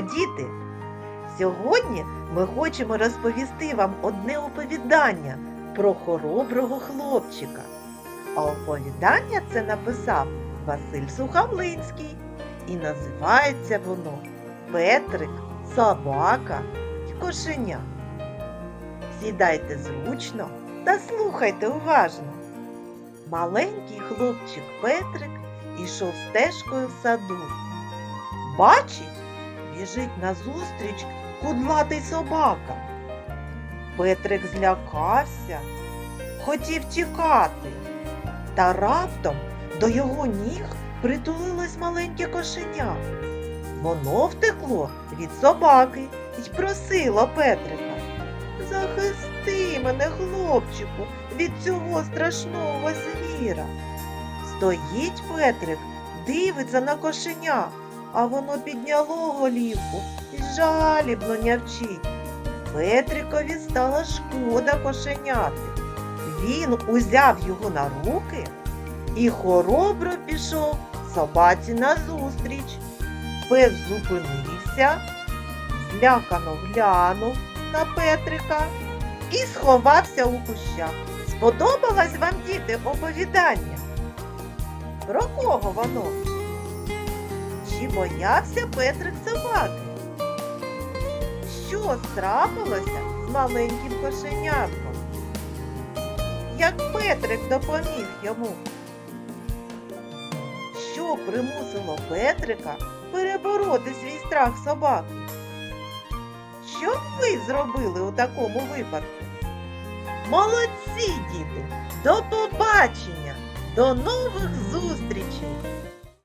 діти! Сьогодні ми хочемо розповісти вам одне оповідання про хороброго хлопчика. А оповідання це написав Василь Сухомлинський. І називається воно Петрик, собака й кошеня. Сідайте зручно та слухайте уважно. Маленький хлопчик Петрик ішов стежкою в саду. Бачить, біжить назустріч кудлатий собака. Петрик злякався, хотів тікати, та раптом до його ніг притулилось маленьке кошеня. Воно втекло від собаки й просило Петрика. Захисти мене, хлопчику, від цього страшного звіра. Стоїть Петрик, дивиться на кошеня, а воно підняло голівку і жалібно нявчить. Петрикові стало шкода кошеняти. Він узяв його на руки і хоробро пішов собаці назустріч. Пес зупинився, злякано глянув на Петрика і сховався у кущах. Сподобалось вам, діти, оповідання? Про кого воно? Чи боявся Петрик собаки? Що трапилося з маленьким кошенятком? Як Петрик допоміг йому? Що примусило Петрика перебороти свій страх собаки? Що б ви зробили у такому випадку? Молодці, діти! До побачення! До нових зустрічей!